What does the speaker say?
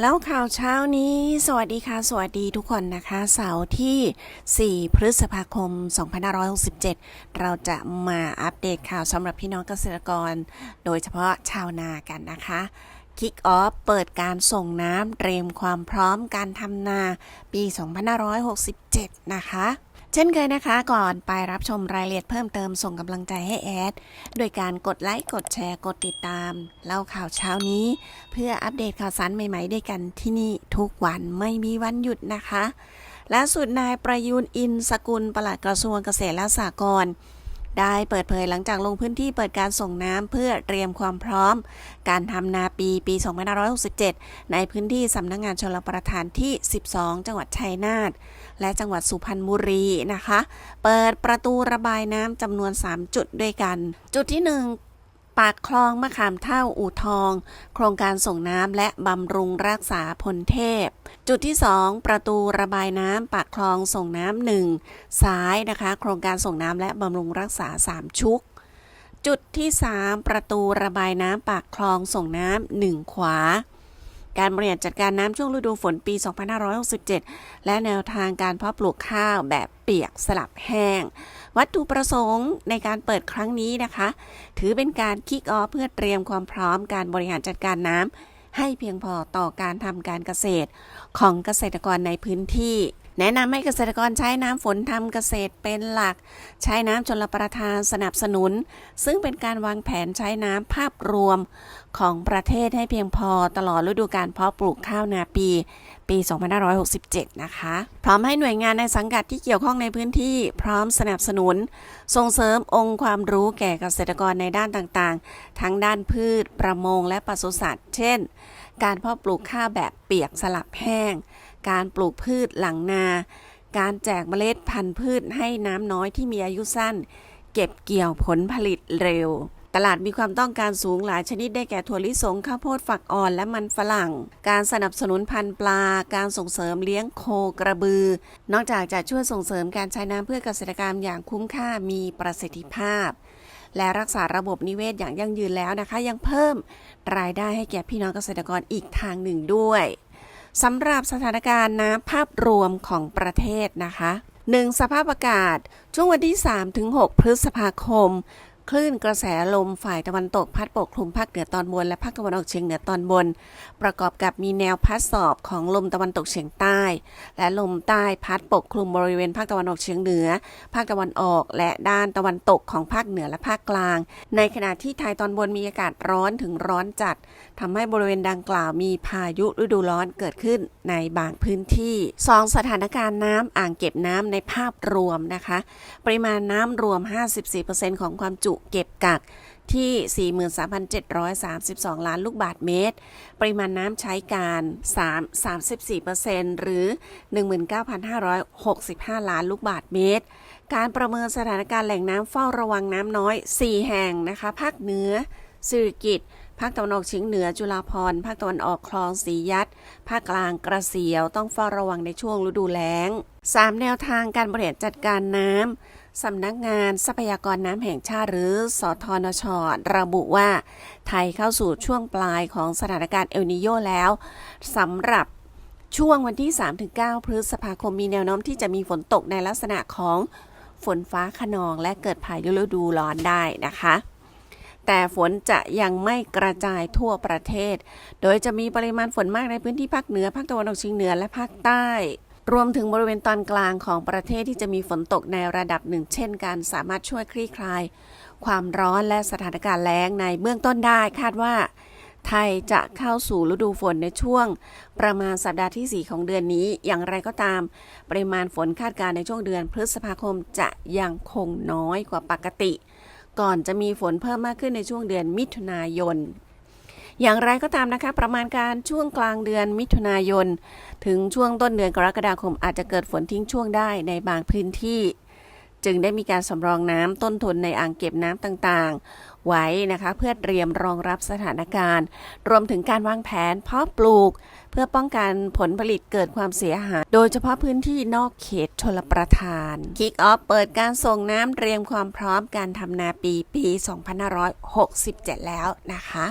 แล้วข่าวเช้านี้ สวัสดีค่ะ สวัสดีทุกคนนะคะ เสาร์ที่ 4 พฤษภาคม 2567 เราจะมาอัปเดตข่าวสำหรับพี่น้องเกษตรกร โดยเฉพาะชาวนากันนะคะ Kick Off เปิดการส่งน้ำเตรียมความพร้อมการทำนาปี 2567 นะคะ เช่นเคยนะคะก่อนไปรับชมรายละเอียดเพิ่มเติมส่งกำลังใจให้แอดโดยการกดไลค์กดแชร์กดติดตาม เล่าข่าวเช้านี้ เพื่ออัปเดตข่าวสารใหม่ ๆ ด้วยกันที่นี่ทุกวันไม่มีวันหยุดนะคะล่าสุดนายประยูนอินสกุลปลัดกระทรวงเกษตรและสหกรณ์ ได้เปิดเผยหลังจากลงพื้นที่เปิดการส่งน้ำเพื่อเตรียมความพร้อม การทำนาปีปี 2567 ในพื้นที่สำนักงงานชลประทานที่ 12 จังหวัดชัยนาทและจังหวัดสุพรรณบุรีนะคะ เปิดประตูระบายน้ำจำนวน 3 จุดด้วยกัน จุดที่ 1 ปากคลองมะขามเท่าอู่ทอง โครงการส่งน้ำและบำรุงรักษาพลเทพ จุดที่ 2 ประตูระบายน้ำปากคลองส่งน้ำหนึ่งซ้ายนะคะ โครงการส่งน้ำและบำรุงรักษา 3 ชุก จุดที่ 3 ประตูระบายน้ำปากคลองส่งน้ำหนึ่งขวา การบริหารจัดการน้ำช่วงฤดูฝนปี 2567 และแนวทางการเพาะปลูกข้าวแบบเปียกสลับแห้ง วัตถุประสงค์ในการเปิดครั้งนี้นะคะ ถือเป็นการคิกออฟเพื่อเตรียมความพร้อมการบริหารจัดการน้ำให้เพียงพอต่อการทำการเกษตรของเกษตรกรในพื้นที่ แนะนำให้เกษตรกรใช้น้ำฝนทำเกษตรเป็นหลัก ใช้น้ำชลประทานสนับสนุน ซึ่งเป็นการวางแผนใช้น้ำภาพรวมของประเทศให้เพียงพอตลอดฤดูการเพาะปลูกข้าวนาปีปี 2567 นะคะ พร้อมให้หน่วยงานในสังกัดที่เกี่ยวข้องในพื้นที่พร้อมสนับสนุน ส่งเสริมองค์ความรู้แก่เกษตรกรในด้านต่างๆ ทั้งด้านพืช ประมงและปศุสัตว์ เช่น การเพาะปลูกข้าวแบบเปียกสลับแห้ง การปลูกพืชหลังนา การแจกเมล็ดพันธุ์พืชให้น้ำน้อยที่มีอายุสั้น เก็บเกี่ยวผลผลิตเร็ว ตลาดมีความต้องการสูงหลายชนิดได้แก่ถั่วลิสงข้าวโพดฝักอ่อนและมันฝรั่ง การสนับสนุนพันธุ์ปลา การส่งเสริมเลี้ยงโคกระบือ นอกจากจะช่วยส่งเสริมการใช้น้ำเพื่อเกษตรกรรมอย่างคุ้มค่ามีประสิทธิภาพ และรักษาระบบนิเวศอย่างยั่งยืนแล้วนะคะ ยังเพิ่มรายได้ให้แก่พี่น้องเกษตรกรอีกทางหนึ่งด้วยสำหรับสถานการณ์น้ำภาพรวมของประเทศนะคะ 1. สภาพอากาศ ช่วงวันที่ 3-6 พฤษภาคม คลื่นกระแสลมฝ่ายตะวันตกพัดปกคลุมภาคเหนือตอนบนและภาคตะวันออกเฉียงเหนือตอนบน ประกอบกับมีแนวพัดสอบของลมตะวันตกเฉียงใต้ และลมใต้พัดปกคลุมบริเวณภาคตะวันออกเฉียงเหนือ ภาคตะวันออก และด้านตะวันตกของภาคเหนือและภาคกลาง ในขณะที่ไทยตอนบนมีอากาศร้อนถึงร้อนจัดทำให้บริเวณดังกล่าวมีพายุฤดูร้อนเกิดขึ้นในบางพื้นที่ 2. สถานการณ์น้ำอ่างเก็บน้ำในภาพรวมนะคะ ปริมาณน้ำรวม 54%ของความจุเก็บกักที่ 43,732 ล้านลูกบาทเมตร ปริมาณน้ำใช้การ 3 34%หรือ 19,565 ล้านลูกบาทเมตร การประเมินสถานการณ์แหล่งน้ำเฝ้าระวังน้ำน้อย 4 แห่งนะคะ ภาคเหนือสิริกิตภาคตะวันออกเฉียงเหนือจุฬาภรภาคตะวันออกคลองสียัด ภาคกลางกระเสียวต้องเฝ้าระวังในช่วงฤดูแล้ง 3 แนวทางการบริหารจัดการน้ำ สำนักงานทรัพยากรน้ำแห่งชาติหรือสทนช ระบุว่า ไทยเข้าสู่ช่วงปลายของสถานการณ์เอลนิโยแล้วสำหรับช่วงวันที่ 3-9 พฤษภาคมมีแนวโน้มที่จะมีฝนตกในลักษณะของฝนฟ้าขนองและเกิดพายุฤดูร้อนได้นะคะ แต่ฝนจะยังไม่กระจายทั่วประเทศ โดยจะมีปริมาณฝนมากในพื้นที่ภาคเหนือ ภาคตะวันออกเฉียงเหนือและภาคใต้ รวมถึงบริเวณตอนกลางของประเทศที่จะมีฝนตกในระดับหนึ่ง เช่นกันสามารถช่วยคลี่คลาย ความร้อนและสถานการณ์แล้งในเบื้องต้นได้คาดว่า ไทยจะเข้าสู่ฤดูฝนในช่วง ประมาณสัปดาห์ที่ 4 ของเดือนนี้ อย่างไรก็ตาม ปริมาณฝนคาดการณ์ในช่วงเดือนพฤษภาคมจะยังคงน้อยกว่าปกติ ก่อนจะมีฝนเพิ่มมากขึ้นในช่วงเดือนมิถุนายน อย่างไรก็ตามนะคะ ประมาณการช่วงกลางเดือนมิถุนายน ถึงช่วงต้นเดือนกรกฎาคมอาจจะเกิดฝนทิ้งช่วงได้ในบางพื้นที่ จึงได้มีการสำรองน้ำต้นทุนในอ่างเก็บน้ำต่างๆ ไว้นะคะ เพื่อเตรียมรองรับสถานการณ์ รวมถึงการวางแผนเพาะปลูก เพื่อป้องกันผลผลิตเกิดความเสียหาย โดยเฉพาะพื้นที่นอกเขตชลประทาน Kick Off เปิดการส่งน้ำเตรียมความพร้อมการทำนาปีปี 2567 แล้วนะคะ